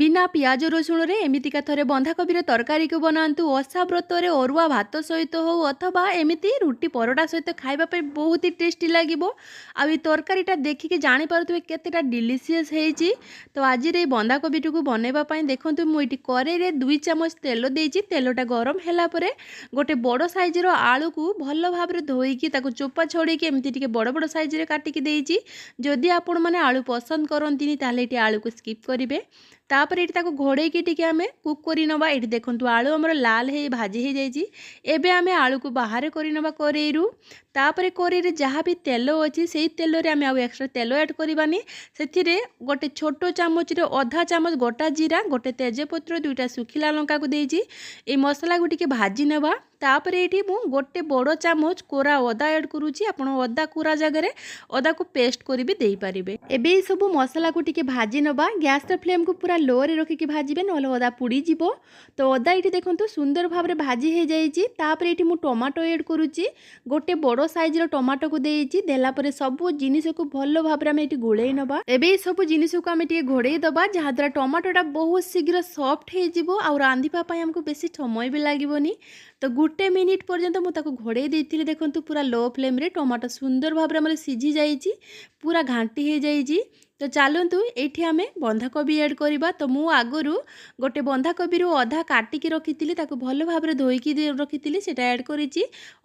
ବିନା ପିଆଜ ରସୁଣରେ ଏମିତିକା ଥରେ ବନ୍ଧାକୋବିର ତରକାରୀକୁ ବନାନ୍ତୁ ଓଷା ବ୍ରତରେ ଅରୁଆ ଭାତ ସହିତ ହେଉ ଅଥବା ଏମିତି ରୁଟି ପରଟା ସହିତ ଖାଇବା ପାଇଁ ବହୁତ ହି ଟେଷ୍ଟି ଲାଗିବ ଆଉ ଏଇ ତରକାରୀଟା ଦେଖିକି ଜାଣିପାରୁଥିବେ କେତେଟା ଡିଲିସିୟସ୍ ହେଇଛି ତ ଆଜିର ଏଇ ବନ୍ଧାକୋବିଟିକୁ ବନେଇବା ପାଇଁ ଦେଖନ୍ତୁ ମୁଁ ଏଇଠି କରେଇରେ ଦୁଇ ଚାମଚ ତେଲ ଦେଇଛି ତେଲଟା ଗରମ ହେଲା ପରେ ଗୋଟେ ବଡ଼ ସାଇଜ୍ର ଆଳୁକୁ ଭଲ ଭାବରେ ଧୋଇକି ତାକୁ ଚୋପା ଛଡ଼େଇକି ଏମିତି ଟିକେ ବଡ଼ ବଡ଼ ସାଇଜରେ କାଟିକି ଦେଇଛି ଯଦି ଆପଣମାନେ ଆଳୁ ପସନ୍ଦ କରନ୍ତିନି ତାହେଲେ ଏଠି ଆଳୁକୁ ସ୍କିପ୍ କରିବେ ତାପରେ ଏଠି ତାକୁ ଘୋଡ଼େଇକି ଟିକେ ଆମେ କୁକ୍ କରିନେବା ଏଠି ଦେଖନ୍ତୁ ଆଳୁ ଆମର ଲାଲ ହେଇ ଭାଜି ହେଇଯାଇଛି ଏବେ ଆମେ ଆଳୁକୁ ବାହାରେ କରିନେବା କରେଇରୁ ତାପରେ କରେଇରେ ଯାହା ବି ତେଲ ଅଛି ସେଇ ତେଲରେ ଆମେ ଆଉ ଏକ୍ସଟ୍ରା ତେଲ ଆଡ଼୍ କରିବାନି ସେଥିରେ ଗୋଟେ ଛୋଟ ଚାମଚରେ ଅଧା ଚାମଚ ଗୋଟା ଜିରା ଗୋଟେ ତେଜପତ୍ର ଦୁଇଟା ଶୁଖିଲା ଲଙ୍କାକୁ ଦେଇଛି ଏଇ ମସଲାକୁ ଟିକେ ଭାଜି ନେବା ତାପରେ ଏଇଠି ମୁଁ ଗୋଟେ ବଡ଼ ଚାମଚ କୋରା ଅଦା ଆଡ଼୍ କରୁଛି ଆପଣ ଅଦା କୋରା ଜାଗାରେ ଅଦାକୁ ପେଷ୍ଟ କରି ବି ଦେଇପାରିବେ ଏବେ ଏଇ ସବୁ ମସଲାକୁ ଟିକେ ଭାଜି ନେବା ଗ୍ୟାସ୍ର ଫ୍ଲେମ୍କୁ ପୁରା ଲୋରେ ରଖିକି ଭାଜିବେ ନହେଲେ ଅଦା ପୋଡ଼ିଯିବ ତ ଅଦା ଏଇଠି ଦେଖନ୍ତୁ ସୁନ୍ଦର ଭାବରେ ଭାଜି ହୋଇଯାଇଛି ତାପରେ ଏଇଠି ମୁଁ ଟମାଟୋ ଏଡ଼୍ କରୁଛି ଗୋଟେ ବଡ଼ ସାଇଜ୍ର ଟମାଟୋକୁ ଦେଇଛି ଦେଲା ପରେ ସବୁ ଜିନିଷକୁ ଭଲ ଭାବରେ ଆମେ ଏଇଠି ଗୋଳେଇ ନେବା ଏବେ ଏଇ ସବୁ ଜିନିଷକୁ ଆମେ ଟିକେ ଘୋଡ଼େଇ ଦେବା ଯାହାଦ୍ୱାରା ଟମାଟୋଟା ବହୁତ ଶୀଘ୍ର ସଫ୍ଟ ହୋଇଯିବ ଆଉ ରାନ୍ଧିବା ପାଇଁ ଆମକୁ ବେଶୀ ସମୟ ବି ଲାଗିବନି ତ গোটে মিনিট পর্যন্ত মু তাকে ঘোড়াই দিয়েছিলি দেখুন পুরা লো ফ্লেম্রে টমাটো সুন্দর ভাবে আমার সিঝি যাই পুরা ঘাঁটি হয়ে যাই তো ଚାଲନ୍ତୁ ଏଇଠି ଆମେ ବନ୍ଧାକୋବି ଆଡ଼୍ କରିବା ତ ମୁଁ ଆଗରୁ ଗୋଟେ ବନ୍ଧାକୋବିରୁ ଅଧା କାଟିକି ରଖିଥିଲି ତାକୁ ଭଲ ଭାବରେ ଧୋଇକି ରଖିଥିଲି ସେଇଟା ଆଡ଼୍ କରିଛି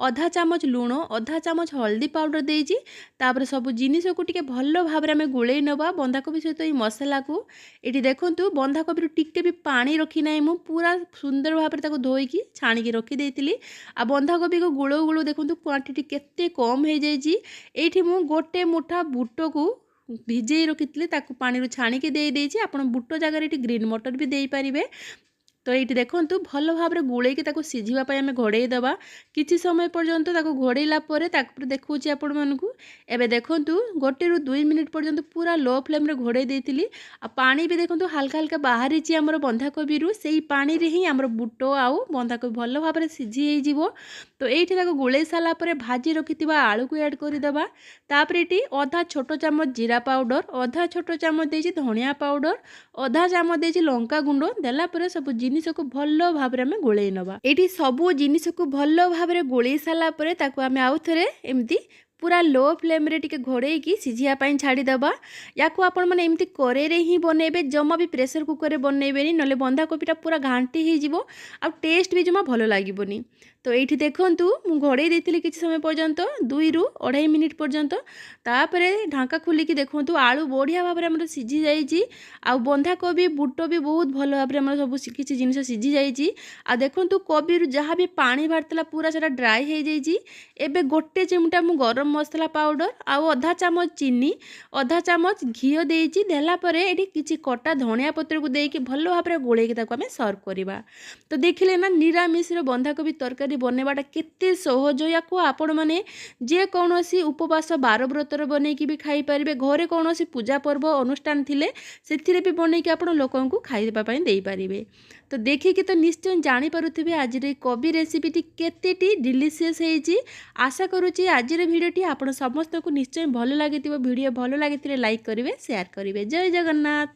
ଅଧା ଚାମଚ ଲୁଣ ଅଧା ଚାମଚ ହଳଦୀ ପାଉଡ଼ର ଦେଇଛି ତାପରେ ସବୁ ଜିନିଷକୁ ଟିକେ ଭଲ ଭାବରେ ଆମେ ଗୋଳେଇ ନେବା ବନ୍ଧାକୋବି ସହିତ ଏଇ ମସଲାକୁ ଏଠି ଦେଖନ୍ତୁ ବନ୍ଧାକୋବିରୁ ଟିକେ ବି ପାଣି ରଖିନାହିଁ ମୁଁ ପୁରା ସୁନ୍ଦର ଭାବରେ ତାକୁ ଧୋଇକି ଛାଣିକି ରଖିଦେଇଥିଲି ଆଉ ବନ୍ଧାକୋବିକୁ ଗୋଳଉ ଗୋଳଉ ଦେଖନ୍ତୁ କ୍ୱାଣ୍ଟିଟି କେତେ କମ୍ ହେଇଯାଇଛି ଏଇଠି ମୁଁ ଗୋଟେ ମୁଠା ବୁଟକୁ ଭିଜେଇ ରଖିଥିଲି ତାକୁ ପାଣିରୁ ଛାଣିକି ଦେଇଦେଇଛି ଆପଣ ବୁଟ ଜାଗାରେ ଏଠି ଗ୍ରୀନ୍ ମଟର ବି ଦେଇପାରିବେ তো এইটি দেখন্তু ভাল ভাবে গোলাইকি তাকে সিঝিবা পাই আমি ঘোড়াই দেবা কিছু সময় পর্যন্ত তাকে ঘোড়াইলা পরে তারপরে দেখছি আপনার এবে দেখন্তু গোটে রু দুই মিনিট পর্যন্ত পুরা লো ফ্লেমে ঘোড়াই দিয়েছিলি পানি বি দেখুন হালকা হালকা বাহারিছি আমার বন্ধাকোবি সেই পানি হি আমার বুট আউ বন্ধাকোবি ভাল ভাবে সিঝি হয়ে তো এইটি তাকে গোলাই সারা পরে ভাজি রক্ষি আলুকু এড করিদেবা তাপরে এটি অধা ছোট চামচ জিরা পাউডর অধা ছোট চামচ দিয়েছি ধনিয়া পাউডর অধা চামচ দিয়েছি লঙ্কা গুণ্ড দেলা পরে সব জিনিস ଜିନିଷକୁ ଭଲ ଭାବରେ ଆମେ ଗୋଳେଇ ନେବା ଏଇଠି ସବୁ ଜିନିଷକୁ ଭଲ ଭାବରେ ଗୋଳେଇ ସାରିଲା ପରେ ତାକୁ ଆମେ ଆଉ ଥରେ ଏମିତି ପୁରା ଲୋ ଫ୍ଲେମ୍ରେ ଟିକେ ଘୋଡ଼େଇକି ସିଝିବା ପାଇଁ ଛାଡ଼ିଦେବା ୟାକୁ ଆପଣମାନେ ଏମିତି କରେଇରେ ହିଁ ବନେଇବେ ଜମା ବି ପ୍ରେସର କୁକର୍ରେ ବନେଇବେନି ନହେଲେ ବନ୍ଧାକୋବିଟା ପୁରା ଘାଣ୍ଟି ହେଇଯିବ ଆଉ ଟେଷ୍ଟ ବି ଜମା ଭଲ ଲାଗିବନି ତ ଏଇଠି ଦେଖନ୍ତୁ ମୁଁ ଘୋଡ଼େଇ ଦେଇଥିଲି କିଛି ସମୟ ପର୍ଯ୍ୟନ୍ତ ଦୁଇରୁ ଅଢ଼ାଇ ମିନିଟ୍ ପର୍ଯ୍ୟନ୍ତ ତାପରେ ଢାଙ୍କା ଖୋଲିକି ଦେଖନ୍ତୁ ଆଳୁ ବଢ଼ିଆ ଭାବରେ ଆମର ସିଝି ଯାଇଛି ଆଉ ବନ୍ଧାକୋବି ବୁଟ ବି ବହୁତ ଭଲ ଭାବରେ ଆମର ସବୁ କିଛି ଜିନିଷ ସିଝି ଯାଇଛି ଆଉ ଦେଖନ୍ତୁ କୋବିରୁ ଯାହା ବି ପାଣି ବାହାରିଥିଲା ପୁରା ସେଟା ଡ୍ରାଏ ହେଇଯାଇଛି ଏବେ ଗୋଟେ ଚିମଟା ମୁଁ ଗରମ গরম মশলা পাউডর আউ অধা চামচ চিনি অধা চামচ ঘিও দিয়েছি দেলাপরে এটি কিছু কটা ধনিয়া পত্রকু দিয়ে ভাল ভাবে গোলাইকি তাকে আমি সর্ভ করা তো দেখলে না নিরামিষর বন্ধাকোবি তরকারি বনাইবাটা কেতে সহজ ইয়াকু আপন মানে যেকৌশি উপবাস বারব্রতর বনাইকি বি খাইপারে ঘরে কৌশি পূজা পর্ব অনুষ্ঠান লে সেথিরে বি বনাইকি আপনার লোক খাইবা দিয়ে তো দেখিকি তো নিশ্চয় জাঁপারুবে আজের এই কবি রেসিপিটি কেতেটি ডিলিসিয়াস হয়েছি আশা করুছি আজের ভিডিও ভিডিওটি আপনার সমস্ত নিশ্চয়ই ভালো লাগি ভিডিও ভালো লাগি লাইক করবে সেয়ার করবে জয় জগন্নাথ